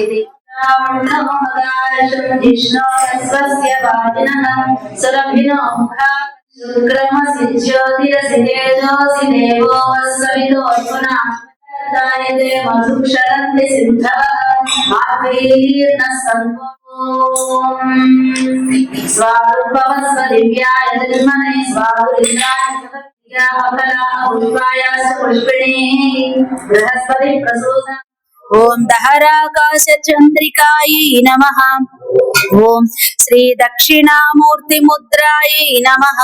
ఇది సురభినో శుక్రమసి జ్యోతిరసి या अकला पुष्पाय पुष्पिणी बृहस्पति प्रसूता ओम दहराकाश चंद्रिकायै नमः। ओम श्री दक्षिणामूर्ति मुद्रायै नमः।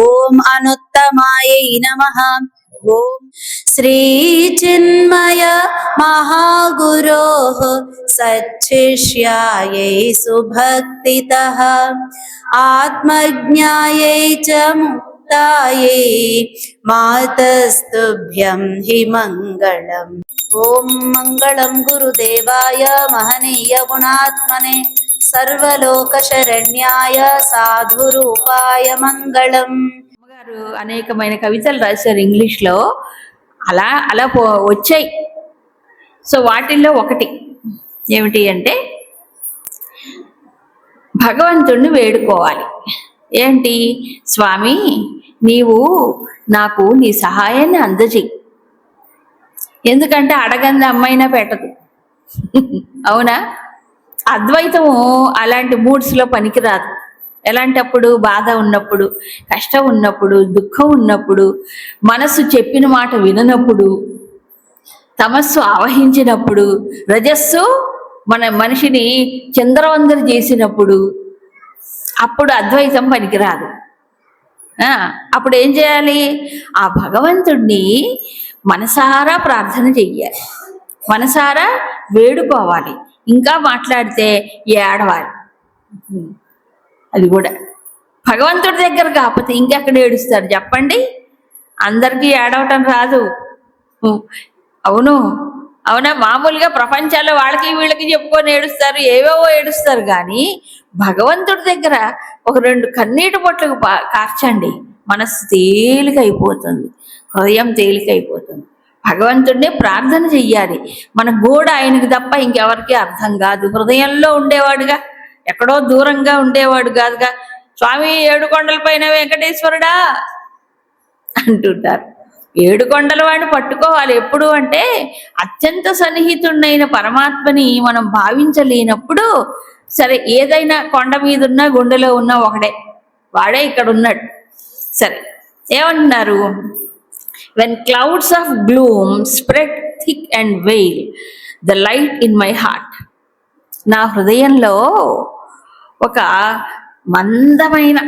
ओम अनुत्तमायै नमः। ओम श्री चिन्मय महागुरो सच्चिष्याय सुभक्तितः। आत्मज्ञायै च ముక్తాయై మాతస్తుభ్యం హి మంగళం. ఓం మంగళం గురుదేవాయ మహనీయ గుణాత్మనే సర్వలోక శరణ్యాయ సాధురూపాయ మంగళం. గారు అనేకమైన కవితలు రాశారు ఇంగ్లీష్లో. అలా అలా వచ్చాయి. సో వాటిల్లో ఒకటి ఏమిటి అంటే భగవంతుణ్ణి వేడుకోవాలి. ఏంటి? స్వామి నీవు నాకు నీ సహాయాన్ని అందజేయి. ఎందుకంటే అడగంది అమ్మైనా పెట్టదు. అవునా? అద్వైతము అలాంటి మూడ్స్లో పనికిరాదు. ఎలాంటప్పుడు బాధ ఉన్నప్పుడు కష్టం ఉన్నప్పుడు దుఃఖం ఉన్నప్పుడు మనసు చెప్పిన మాట విననప్పుడు తమస్సు ఆవహించినప్పుడు రజస్సు మన మనిషిని చంద్రవందరు చేసినప్పుడు అప్పుడు అద్వైతం పనికిరాదు. అప్పుడు ఏం చేయాలి? ఆ భగవంతుడిని మనసారా ప్రార్థన చెయ్యాలి. మనసారా వేడుకోవాలి. ఇంకా మాట్లాడితే ఏడవాలి. అది కూడా. భగవంతుడి దగ్గర కాకపోతే ఇంకెక్కడ ఏడుస్తారు చెప్పండి? అందరికీ ఏడవటం రాదు. అవును. అవునా? మామూలుగా ప్రపంచాల్లో వాళ్ళకి వీళ్ళకి చెప్పుకొని ఏడుస్తారు ఏవేవో ఏడుస్తారు కానీ భగవంతుడి దగ్గర ఒక రెండు కన్నీటి పొట్లకు పా- కార్చండి. మనస్సు తేలికైపోతుంది. హృదయం తేలికైపోతుంది. భగవంతుడినే ప్రార్థన చెయ్యాలి. మన గోడ ఆయనకి తప్ప ఇంకెవరికి అర్థం కాదు. హృదయంలో ఉండేవాడుగా ఎక్కడో దూరంగా ఉండేవాడు కాదుగా. స్వామి ఏడు కొండల పైన వెంకటేశ్వరుడా అంటుంటారు. ఏడు కొండల వాడిని పట్టుకోవాలి. ఎప్పుడు అంటే అత్యంత సన్నిహితుడైన పరమాత్మని మనం భావించలేనప్పుడు సరే ఏదైనా కొండ మీద ఉన్నా గుండెలో ఉన్నా ఒకడే. వాడే ఇక్కడ ఉన్నాడు సరే ఏమంటున్నారు? When clouds of gloom spread thick and veil the light in my heart నా హృదయంలో ఒక మందమైన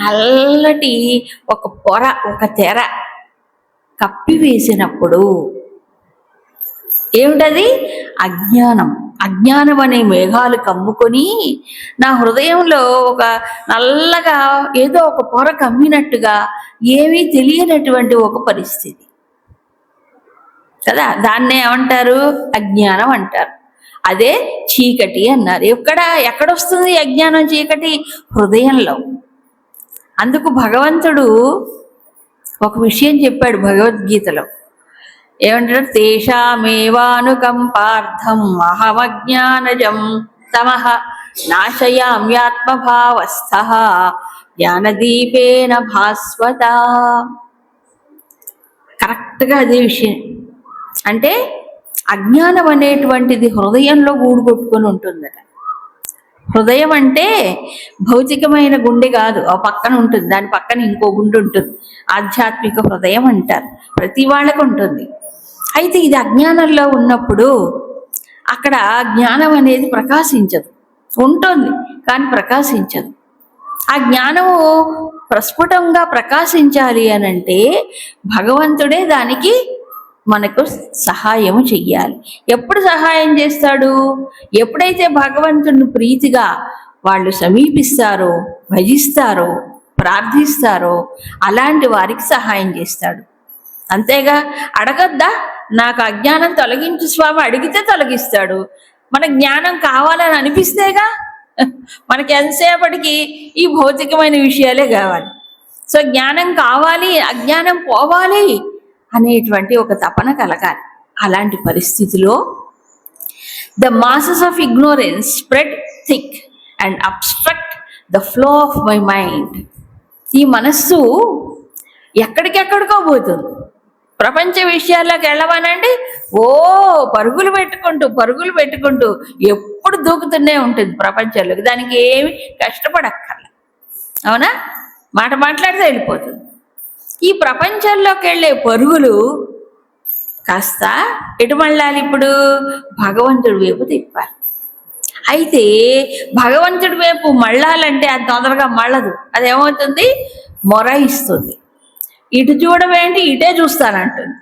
నల్లటి ఒక పొర ఒక తెర కప్పివేసినప్పుడు ఏమిటది? అజ్ఞానం. అజ్ఞానం అనే మేఘాలు కమ్ముకొని నా హృదయంలో ఒక నల్లగా ఏదో ఒక పొర కమ్మినట్టుగా ఏమీ తెలియనటువంటి ఒక పరిస్థితి. కదా? దాన్నే ఏమంటారు? అజ్ఞానం అంటారు. అదే చీకటి అన్నారు. ఎక్కడ? ఎక్కడొస్తుంది అజ్ఞానం చీకటి? హృదయంలో. అందుకు భగవంతుడు ఒక విషయం చెప్పాడు భగవద్గీతలో. ఏమంటాడు? తేషామేవానుకంపార్థం అహమజ్ఞానజం తమహ నాశయామ్యాత్మభావస్థ జ్ఞానదీపేన భాస్వత. కరెక్ట్గా అదే విషయం. అంటే అజ్ఞానం అనేటువంటిది హృదయంలో గూడుకొట్టుకొని ఉంటుందట. హృదయం అంటే భౌతికమైన గుండె కాదు ఆ పక్కన ఉంటుంది దాని పక్కన ఇంకో గుండె ఉంటుంది. ఆధ్యాత్మిక హృదయం అంటారు ప్రతి వాళ్ళకు ఉంటుంది. అయితే ఇది అజ్ఞానంలో ఉన్నప్పుడు అక్కడ జ్ఞానం అనేది ప్రకాశించదు. ఉంటుంది కానీ ప్రకాశించదు. ఆ జ్ఞానము ప్రస్ఫుటంగా ప్రకాశించాలి అనంటే భగవంతుడే దానికి మనకు సహాయము చెయ్యాలి. ఎప్పుడు సహాయం చేస్తాడు? ఎప్పుడైతే భగవంతుని ప్రీతిగా వాళ్ళు సమీపిస్తారో భజిస్తారో ప్రార్థిస్తారో అలాంటి వారికి సహాయం చేస్తాడు. అంతేగా అడగద్దా? నాకు అజ్ఞానం తొలగించు స్వామి అడిగితే తొలగిస్తాడు. మన జ్ఞానం కావాలని అనిపిస్తేగా మనకి ఎంతసేపటికి ఈ భౌతికమైన విషయాలే కావాలి. సో జ్ఞానం కావాలి అజ్ఞానం పోవాలి. అనేటువంటి ఒక తపన కలగాలి. అలాంటి పరిస్థితిలో the masses of ignorance spread thick and obstruct the flow of my mind ఈ మనస్సు ఎక్కడికెక్కడికో పోతుంది. ప్రపంచ విషయాల్లోకి వెళ్ళమనండి ఓ పరుగులు పెట్టుకుంటూ పరుగులు పెట్టుకుంటూ ఎప్పుడు దూకుతూనే ఉంటుంది ప్రపంచంలోకి. దానికి ఏమి కష్టపడక్కర్లే. అవునా? మాట మాట్లాడితే వెళ్ళిపోతుంది. ఈ ప్రపంచంలోకి వెళ్ళే పరుగులు కాస్త ఎటు మళ్ళాలి ఇప్పుడు? భగవంతుడి వైపు తిప్పాలి. అయితే భగవంతుడి వైపు మళ్ళాలంటే అది తొందరగా మళ్ళదు. అదేమవుతుంది? మొరాయిస్తుంది. ఇటు చూడమేంటి ఇటే చూస్తానంటుంది.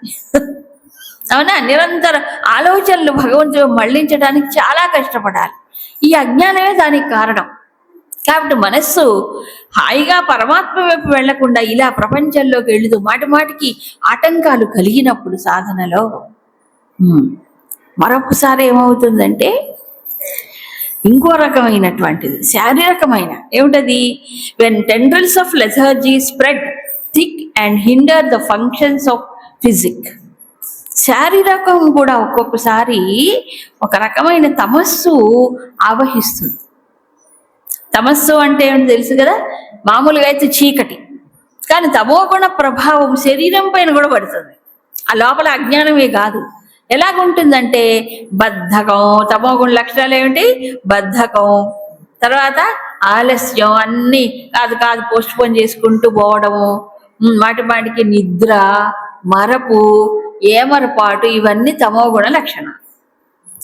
అవునా? నిరంతర ఆలోచనలు భగవంతుడు మళ్ళించడానికి చాలా కష్టపడాలి. ఈ అజ్ఞానమే దానికి కారణం. కాబట్టి మనస్సు హాయిగా పరమాత్మ వైపు వెళ్ళకుండా ఇలా ప్రపంచంలోకి వెళుతూ మాటి మాటికి ఆటంకాలు కలిగినప్పుడు సాధనలో మరొకసారి ఏమవుతుందంటే ఇంకో రకమైనటువంటిది శారీరకమైన. ఏమిటది? When tendrils of lethargy spread thick and hinder the functions of physique శారీరకం కూడా ఒక్కొక్కసారి ఒక రకమైన తమస్సు ఆవహిస్తుంది. తమస్సు అంటే ఏమిటి తెలుసు కదా? మామూలుగా అయితే చీకటి. కానీ తమోగుణ ప్రభావం శరీరం పైన కూడా పడుతుంది. ఆ లోపల అజ్ఞానమే కాదు. ఎలాగుంటుందంటే బద్ధకం తమోగుణ లక్షణాలు ఏమిటి? బద్ధకం. తర్వాత ఆలస్యం అన్ని కాదు కాదు పోస్ట్ పోన్ చేసుకుంటూ పోవడము మాటి మాటికి నిద్ర మరపు ఏమరపాటు ఇవన్నీ తమోగుణ లక్షణాలు.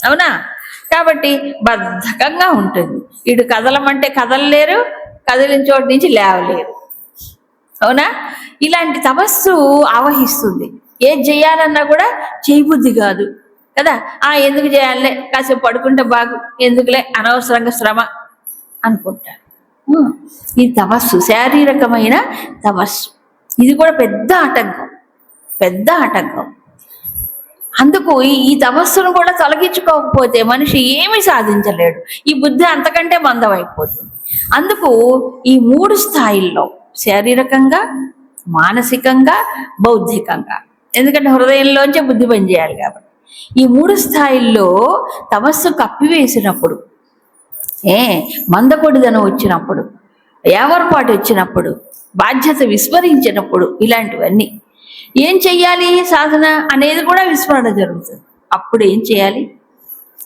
అవునా? కాబట్టి బద్ధకంగా ఉంటుంది. ఇటు కదలమంటే కదలలేరు కదిలిన చోటు నుంచి లేవలేరు. అవునా? ఇలాంటి తపస్సు ఆవహిస్తుంది. ఏం చేయాలన్నా కూడా చేయబుద్ధి కాదు కదా? ఆ ఎందుకు చేయాలే? కాసేపు పడుకుంటే బాగు ఎందుకులే? అనవసరంగా శ్రమ అనుకుంటారు. ఈ తపస్సు శారీరకమైన తపస్సు. ఇది కూడా పెద్ద ఆటంకం పెద్ద ఆటంకం. అందుకు ఈ తమస్సును తపస్సును కూడా తొలగించుకోకపోతే మనిషి ఏమి సాధించలేడు. ఈ బుద్ధి అంతకంటే మందమైపోతుంది. అందుకు ఈ మూడు స్థాయిల్లో శారీరకంగా మానసికంగా బౌద్ధికంగా ఎందుకంటే హృదయంలోంచే బుద్ధి పనిచేయాలి కాబట్టి. ఈ మూడు స్థాయిల్లో తపస్సు కప్పివేసినప్పుడు ఏ మందకొడిదనం వచ్చినప్పుడు ఏవర్పాటు వచ్చినప్పుడు బాధ్యత విస్మరించినప్పుడు ఇలాంటివన్నీ ఏం చెయ్యాలి సాధన అనేది కూడా విస్మరణ జరుగుతుంది. అప్పుడు ఏం చేయాలి?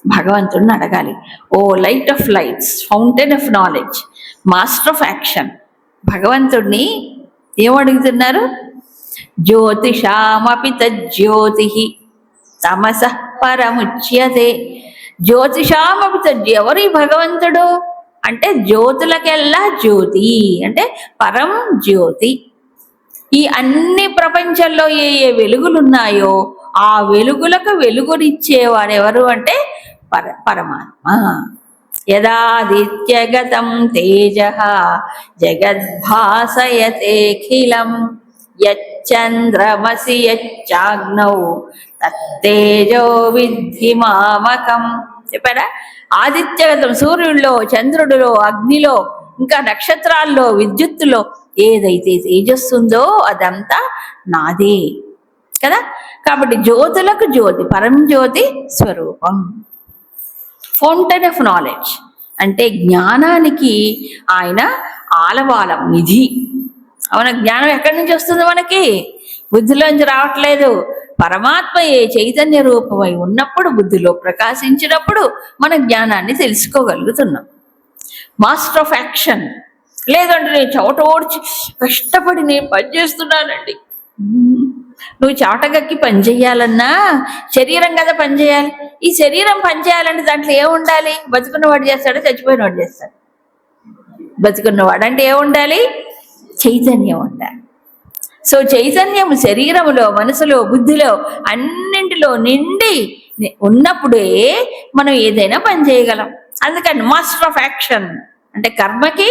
భగవంతుడిని అడగాలి. O light of lights fountain of knowledge master of action. భగవంతుడిని ఏమడుగుతున్నారు జ్యోతిషామపి తజ్జ్యోతి తమస పరముచ్యతే. జ్యోతిషామపి తజ్జ ఎవరు ఈ భగవంతుడు? అంటే జ్యోతులకెల్లా జ్యోతి అంటే పరం జ్యోతి. ఈ అన్ని ప్రపంచంలో ఏ ఏ వెలుగులున్నాయో ఆ వెలుగులకు వెలుగునిచ్చేవారు ఎవరు అంటే పర పరమాత్మ. యదాదిత్యగతం తేజ జగద్భాసయతేఖిలం యచ్చంద్రమసి యచ్చాగ్నౌ తత్తేజో విద్ధి మామకం. చెప్పారా? ఆదిత్యగతం సూర్యుడిలో చంద్రుడిలో అగ్నిలో ఇంకా నక్షత్రాల్లో విద్యుత్తులో ఏదైతే తేజస్సు ఉందో అదంతా నాదే. కదా? కాబట్టి జ్యోతులకు జ్యోతి పరంజ్యోతి స్వరూపం. ఫౌంటైన్ ఆఫ్ నాలెడ్జ్ అంటే జ్ఞానానికి ఆయన ఆలవాలం నిధి. అవున? జ్ఞానం ఎక్కడి నుంచి వస్తుంది మనకి? బుద్ధిలోంచి రావట్లేదు. పరమాత్మ ఏ చైతన్య రూపమై ఉన్నప్పుడు బుద్ధిలో ప్రకాశించినప్పుడు మన జ్ఞానాన్ని తెలుసుకోగలుగుతున్నాం. మాస్టర్ ఆఫ్ యాక్షన్ లేదంటే నేను చెమట ఓడ్చి కష్టపడి నేను పని చేస్తున్నానండి. నువ్వు చెమటగక్కి పని చేయాలన్నా శరీరం కదా పని చేయాలి. ఈ శరీరం పని చేయాలంటే దాంట్లో ఏం ఉండాలి? బతుకున్నవాడు చేస్తాడు? చచ్చిపోయినవాడు చేస్తాడు? బతుకున్నవాడు అంటే ఏం ఉండాలి? చైతన్యం ఉండాలి. సో చైతన్యం శరీరములో మనసులో బుద్ధిలో అన్నింటిలో నిండి ఉన్నప్పుడే మనం ఏదైనా పని చేయగలం. అందుకని మాస్టర్ ఆఫ్ యాక్షన్ అంటే కర్మకి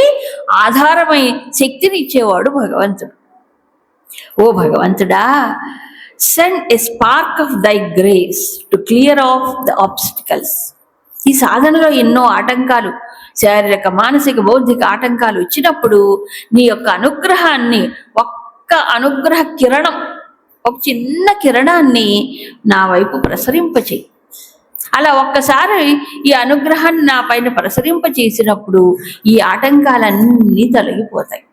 ఆధారమై శక్తిని ఇచ్చేవాడు భగవంతుడు. ఓ భగవంతుడా send a spark of thy grace to clear off the obstacles ఈ సాధనలో ఎన్నో ఆటంకాలు శారీరక మానసిక బౌద్ధిక ఆటంకాలు ఇచ్చినప్పుడు నీ యొక్క అనుగ్రహాన్ని ఒక్క అనుగ్రహ కిరణం ఒక చిన్న కిరణాన్ని నా వైపు ప్రసరింపచేయి. అలా ఒక్కసారి ఈ అనుగ్రహాన్ని నా పైన ప్రసరింప చేసినప్పుడు ఈ ఆటంకాలన్నీ తొలగిపోతాయి.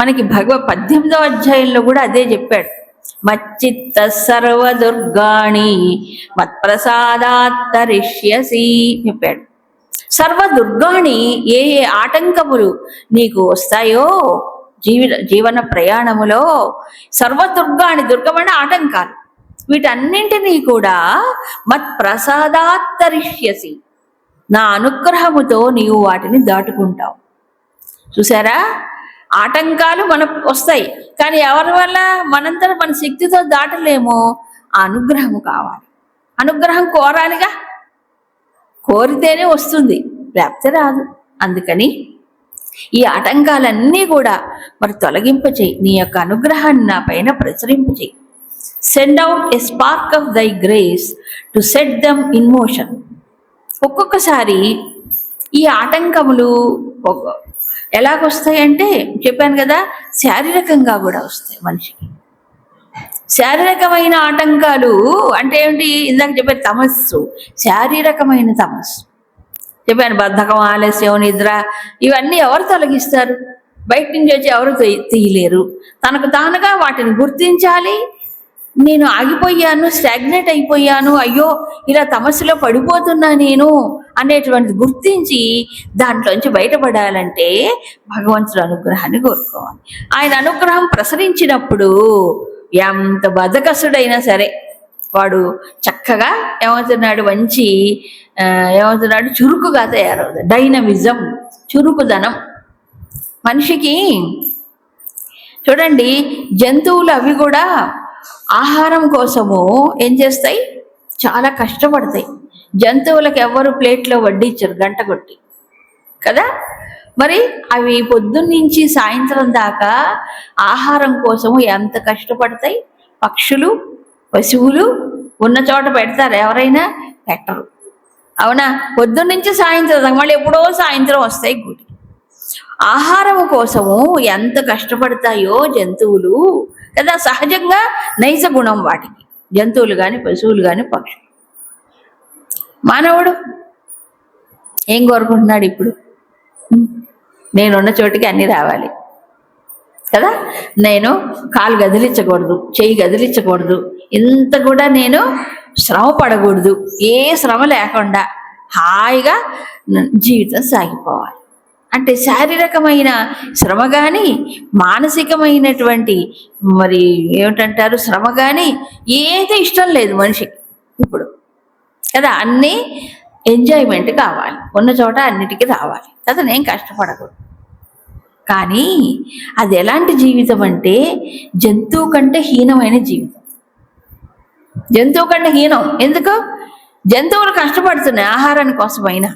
మనకి భగవ పద్దెనిమిదవ అధ్యాయంలో కూడా అదే చెప్పాడు. మచ్చిత్త సర్వదుర్గాణి మత్ప్రసాదాత్తరిష్యసి చెప్పాడు. సర్వ దుర్గాణి ఏ ఏ ఆటంకములు నీకు వస్తాయో జీవి జీవన ప్రయాణములో సర్వ దుర్గాణి దుర్గమైన ఆటంకాలు. వీటన్నింటినీ కూడా మత్ ప్రసాదాత్తరిష్యసి నా అనుగ్రహముతో నీవు వాటిని దాటుకుంటావు. చూసారా ఆటంకాలు మనకు వస్తాయి కానీ ఎవరి వల్ల మనంతా మన శక్తితో దాటలేమో ఆ అనుగ్రహము కావాలి. అనుగ్రహం కోరాలిగా? కోరితేనే వస్తుంది లేకపోతే రాదు. అందుకని ఈ ఆటంకాలన్నీ కూడా మరి తొలగింపచేయి నీ యొక్క అనుగ్రహాన్ని నా పైన ప్రచురింపచేయి. Send out a spark of thy grace to set them in motion ఒక్కొక్కసారి ఈ ఆటంకములు ఎలాగొస్తాయి ఎలాగొస్తాయంటే చెప్పాను కదా శారీరకంగా కూడా వస్తాయి మనిషికి. శారీరకమైన ఆటంకాలు అంటే ఏమిటి? ఇందాక చెప్పే తమస్సు శారీరకమైన తమస్సు. చెప్పాను బద్ధకం ఆలస్యం నిద్ర ఇవన్నీ ఎవరు తొలగిస్తారు? బయట నుంచి వచ్చి ఎవరు తీయలేరు. తనకు తానుగా వాటిని గుర్తించాలి నేను ఆగిపోయాను స్టాగ్నెట్ అయిపోయాను అయ్యో ఇలా తమస్సులో పడిపోతున్నా నేను అనేటువంటి గుర్తించి దాంట్లోంచి బయటపడాలంటే భగవంతుడు అనుగ్రహాన్ని కోరుకోవాలి. ఆయన అనుగ్రహం ప్రసరించినప్పుడు ఎంత బద్దకసుడైనా సరే వాడు చక్కగా ఏమవుతున్నాడు మంచి ఏమవుతున్నాడు చురుకుగా తయారవుతాడు. డైనమిజం చురుకుదనం. మనిషికి చూడండి జంతువులు అవి కూడా ఆహారం కోసము ఏం చేస్తాయి? చాలా కష్టపడతాయి. జంతువులకు ఎవరు ప్లేట్లో వడ్డించరు గంట కొట్టి. కదా? మరి అవి పొద్దున్నుంచి సాయంత్రం దాకా ఆహారం కోసము ఎంత కష్టపడతాయి? పక్షులు పశువులు ఉన్న చోట పెడతారు? ఎవరైనా? పెట్టరు. అవునా? పొద్దున్నుంచి సాయంత్రం దాకా మళ్ళీ ఎప్పుడో సాయంత్రం వస్తాయి గుడి. ఆహారం కోసము ఎంత కష్టపడతాయో జంతువులు కదా? సహజంగా నైజ గుణం వాటికి. జంతువులు కానీ పశువులు కానీ పక్షులు. మానవుడు ఏం కోరుకుంటున్నాడు ఇప్పుడు? నేనున్న చోటికి అన్నీ రావాలి. కదా? నేను కాలు గదిలించకూడదు చెయ్యి గదిలించకూడదు. ఇంత కూడా నేను శ్రమ పడకూడదు. ఏ శ్రమ లేకుండా హాయిగా జీవితం సాగిపోవాలి. అంటే శారీరకమైన శ్రమ కానీ మానసికమైనటువంటి మరి ఏమిటంటారు? శ్రమ కానీ ఏది ఇష్టం లేదు మనిషికి ఇప్పుడు. కదా? అన్నీ ఎంజాయ్మెంట్ కావాలి. ఉన్న చోట అన్నిటికీ రావాలి. కదా? నేను కష్టపడకూడదు. కానీ అది ఎలాంటి జీవితం అంటే జంతువు కంటే హీనమైన జీవితం. జంతువు కంటే హీనం. ఎందుకు? జంతువులు కష్టపడుతున్నాయి. ఆహారాన్ని కోసమైనా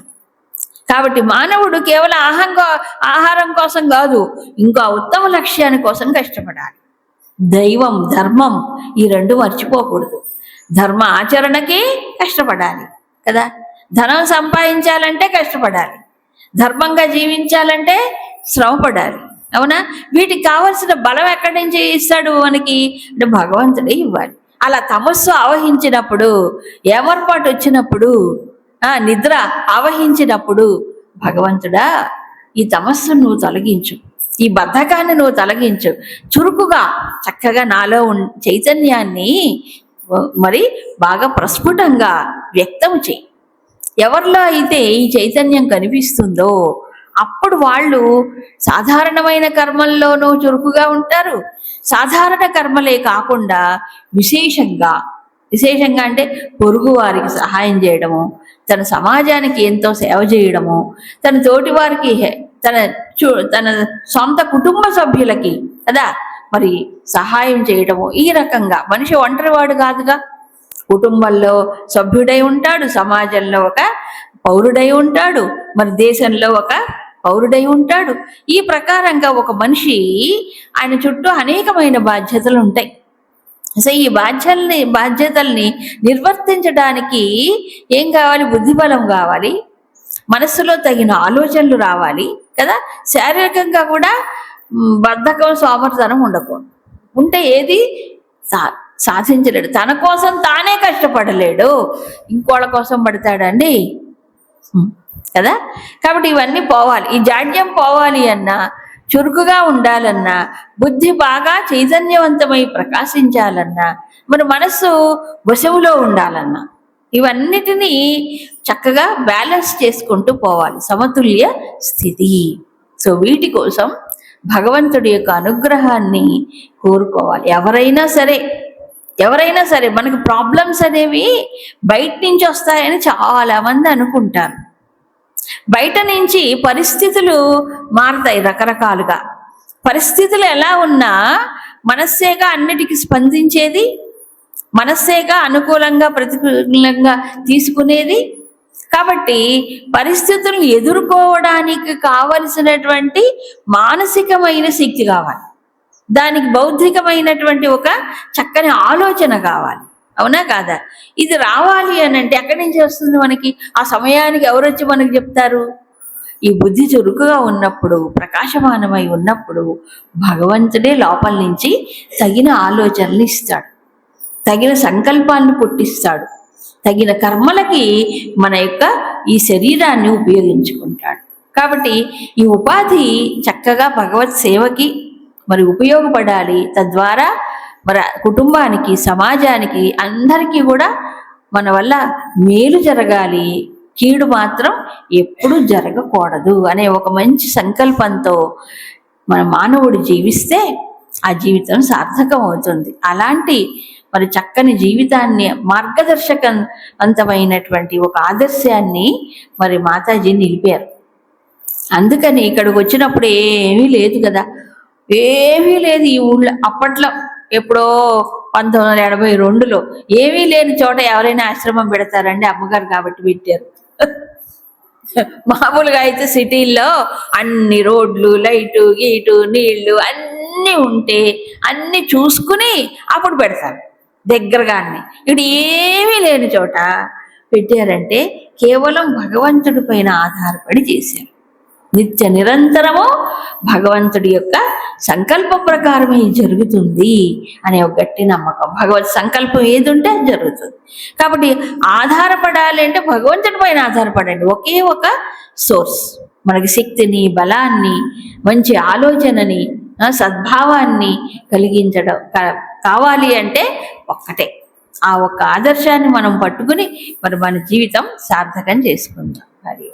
కాబట్టి మానవుడు కేవలం ఆహారం ఆహారం కోసం కాదు ఇంకా ఉత్తమ లక్ష్యాన్ని కోసం కష్టపడాలి. దైవం ధర్మం ఈ రెండు మర్చిపోకూడదు. ధర్మ ఆచరణకి కష్టపడాలి కదా? ధనం సంపాదించాలంటే కష్టపడాలి. ధర్మంగా జీవించాలంటే శ్రమపడాలి అవునా? వీటికి కావలసిన బలం ఎక్కడి నుంచి ఇస్తాడు మనకి? అంటే భగవంతుడే ఇవ్వాలి. అలా తమస్సు ఆవహించినప్పుడు ఏమర్పాటు వచ్చినప్పుడు ఆ నిద్ర ఆవహించినప్పుడు భగవంతుడా ఈ తమస్సును నువ్వు తొలగించు. ఈ బద్ధకాన్ని నువ్వు తొలగించు. చురుకుగా చక్కగా నాలో ఉన్ చైతన్యాన్ని మరి బాగా ప్రస్ఫుటంగా వ్యక్తం చేయి. ఎవరిలో అయితే ఈ చైతన్యం కనిపిస్తుందో అప్పుడు వాళ్ళు సాధారణమైన కర్మల్లోనూ చురుకుగా ఉంటారు. సాధారణ కర్మలే కాకుండా విశేషంగా విశేషంగా అంటే పొరుగు వారికి సహాయం చేయడము తన సమాజానికి ఎంతో సేవ చేయడము తన తోటి వారికి తన చూ తన సొంత కుటుంబ సభ్యులకి కదా? మరి సహాయం చేయడము ఈ రకంగా. మనిషి ఒంటరివాడు కాదుగా. కుటుంబంలో సభ్యుడై ఉంటాడు సమాజంలో ఒక పౌరుడై ఉంటాడు మరి దేశంలో ఒక పౌరుడై ఉంటాడు. ఈ ప్రకారంగా ఒక మనిషి ఆయన చుట్టూ అనేకమైన బాధ్యతలు ఉంటాయి. అసలు ఈ బాధ్యల్ని బాధ్యతల్ని నిర్వర్తించడానికి ఏం కావాలి? బుద్ధిబలం కావాలి. మనస్సులో తగిన ఆలోచనలు రావాలి కదా? శారీరకంగా కూడా బద్ధకం సోమర్తనం ఉండకూడదు. ఉంటే ఏది? సా- సాధించలేడు. తన కోసం తానే కష్టపడలేడు. ఇంకోళ్ళ కోసం పడతాడండి? కదా? కాబట్టి ఇవన్నీ పోవాలి. ఈ జాడ్యం పోవాలి అన్నా చురుకుగా ఉండాలన్నా బుద్ధి బాగా చైతన్యవంతమై ప్రకాశించాలన్నా మన మనస్సు వశవులో ఉండాలన్నా ఇవన్నిటినీ చక్కగా బ్యాలెన్స్ చేసుకుంటూ పోవాలి. సమతుల్య స్థితి. సో వీటి కోసం భగవంతుడి యొక్క అనుగ్రహాన్ని కోరుకోవాలి. ఎవరైనా సరే ఎవరైనా సరే మనకు ప్రాబ్లమ్స్ అనేవి బయట నుంచి వస్తాయని చాలా మంది అనుకుంటారు. బయట నుంచి పరిస్థితులు మారతాయి రకరకాలుగా. పరిస్థితులు ఎలా ఉన్నా మనస్సేగా అన్నిటికీ స్పందించేది మనస్సేగా అనుకూలంగా ప్రతికూలంగా తీసుకునేది. కాబట్టి పరిస్థితులను ఎదుర్కోవడానికి కావలసినటువంటి మానసికమైన శక్తి కావాలి. దానికి బౌద్ధికమైనటువంటి ఒక చక్కని ఆలోచన కావాలి. అవునా కాదా? ఇది రావాలి అని అంటే ఎక్కడి నుంచి వస్తుంది మనకి? ఆ సమయానికి ఎవరు వచ్చి మనకు చెప్తారు? ఈ బుద్ధి చురుకుగా ఉన్నప్పుడు ప్రకాశమానమై ఉన్నప్పుడు భగవంతుడే లోపల నుంచి తగిన ఆలోచనలు ఇస్తాడు. తగిన సంకల్పాన్ని పుట్టిస్తాడు. తగిన కర్మలకి మన యొక్క ఈ శరీరాన్ని ఉపయోగించుకుంటాడు. కాబట్టి ఈ ఉపాధి చక్కగా భగవత్ సేవకి మరి ఉపయోగపడాలి. తద్వారా మరి కుటుంబానికి సమాజానికి అందరికీ కూడా మన వల్ల మేలు జరగాలి. కీడు మాత్రం ఎప్పుడు జరగకూడదు అనే ఒక మంచి సంకల్పంతో మన మానవుడు జీవిస్తే ఆ జీవితం సార్థకం అవుతుంది అలాంటి మరి చక్కని జీవితాన్ని మార్గదర్శకవంతమైనటువంటి ఒక ఆదర్శాన్ని మరి మాతాజీ నిలిపారు. అందుకని ఇక్కడికి వచ్చినప్పుడు ఏమీ లేదు కదా. ఏమీ లేదు ఈ ఊళ్ళో అప్పట్లో ఎప్పుడో పంతొమ్మిది వందల ఎనభై రెండులో ఏమీ లేని చోట ఎవరైనా ఆశ్రమం పెడతారండి అమ్మగారు కాబట్టి పెట్టారు. మామూలుగా అయితే సిటీల్లో అన్ని రోడ్లు లైటు గీటు నీళ్ళు అన్నీ ఉంటే అన్ని చూసుకుని అప్పుడు పెడతారు. దగ్గరగానే. ఇక్కడ ఏమీ లేని చోట పెట్టారంటే కేవలం భగవంతుడి పైన ఆధారపడి చేశారు. నిత్య నిరంతరము భగవంతుడి యొక్క సంకల్ప ప్రకారమే జరుగుతుంది అనే ఒక గట్టి నమ్మకం. భగవత్ సంకల్పం ఏది ఉంటే అది జరుగుతుంది. కాబట్టి ఆధారపడాలి అంటే భగవంతుడి పైన ఆధారపడండి. ఒకే ఒక సోర్స్. మనకి శక్తిని బలాన్ని మంచి ఆలోచనని సద్భావాన్ని కలిగించడం కావాలి అంటే ఒక్కటే. ఆ ఒక్క ఆదర్శాన్ని మనం పట్టుకుని మరి మన జీవితం సార్థకం చేసుకుందాం. మరి